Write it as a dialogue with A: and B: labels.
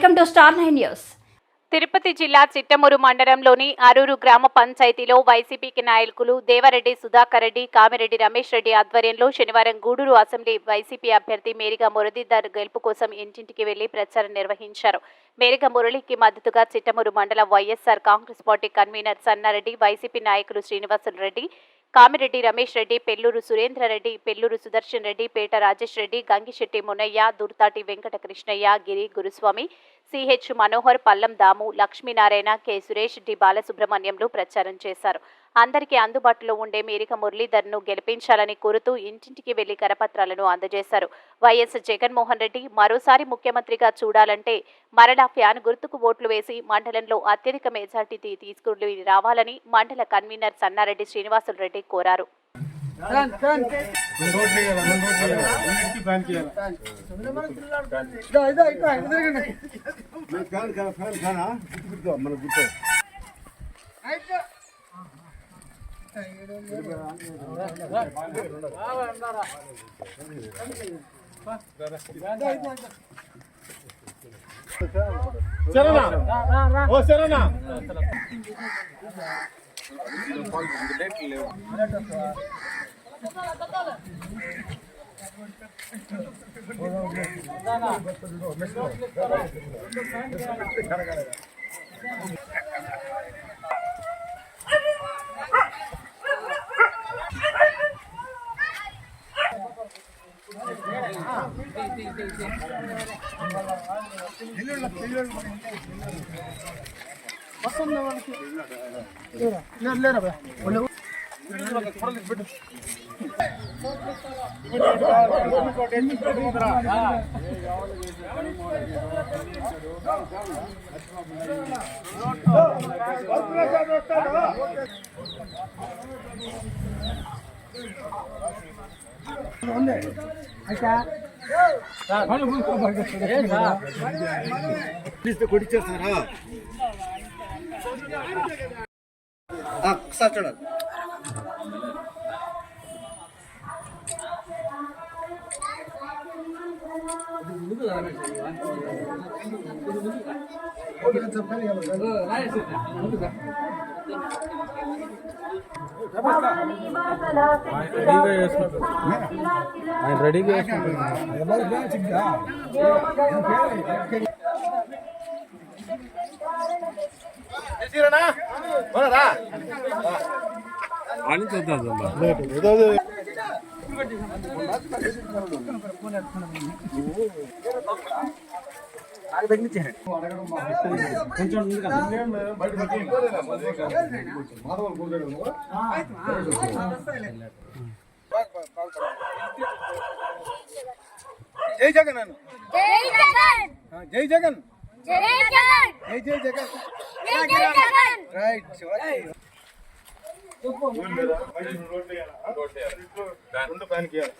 A: Welcome to star nine news.
B: Tirupati జిల్లా చిట్టమూరు మండలంలోని అరూరు గ్రామ పంచాయతీలో వైసీపీకి నాయకులు దేవరెడ్డి సుధాకర్ రెడ్డి కామిరెడ్డి రమేష్ రెడ్డి ఆధ్వర్యంలో శనివారం గూడూరు అసెంబ్లీ వైసీపీ అభ్యర్థి మేరిగా మురళీధర్ గెలుపు కోసం ఇంటింటికి వెళ్ళి ప్రచారం నిర్వహించారు. మేరిగా మురళికి మద్దతుగా చిట్టమూరు మండల YSR Congress party convener Sannareddy YCP నాయకులు Srinivasulu Reddy Kamireddy Ramesh Reddy Pelluru Surendrareddy Pelluru Sudarshan Reddy Peta Rajesh Reddy Gangisetti Munayya Durtati Venkata Krishnayya Giri Guruswamy CH Manohar Pallam Damu Lakshminarayana K Suresh D బాలసుబ్రహ్మణ్యంలు ప్రచారం చేశారు. అందరికీ అందుబాటులో ఉండే మేరిక మురళీధర్ను గెలిపించాలని కోరుతూ ఇంటింటికి వెళ్ళి కరపత్రాలను అందజేశారు. వైఎస్ జగన్మోహన్ రెడ్డి మరోసారి ముఖ్యమంత్రిగా చూడాలంటే మరలా ఫ్యాన్ గుర్తుకు ఓట్లు వేసి మండలంలో అత్యధిక మెజార్టీ తీసుకుని రావాలని మండల కన్వీనర్ సన్నారెడ్డి శ్రీనివాసులు రెడ్డి కోరారు.
C: మన? గుర్తు గుర్తు, మన గుర్తు. శరణా? ఓ కొడిచారు పిలిస్తే కొట్టిచ్చేస్తారా ఆ,
D: ఆయన రెడీగా
C: చేసిరనా? పోరారా?
D: అని చూద్దాం
C: ఏదో జై జగన్. అను.
E: జై జగన్.
C: జై జగన్.
E: జై జగన్.
C: జై జై జగన్.
E: జై జై జగన్.
C: రైట్ రెండు ఫ్యాన్ కియాలి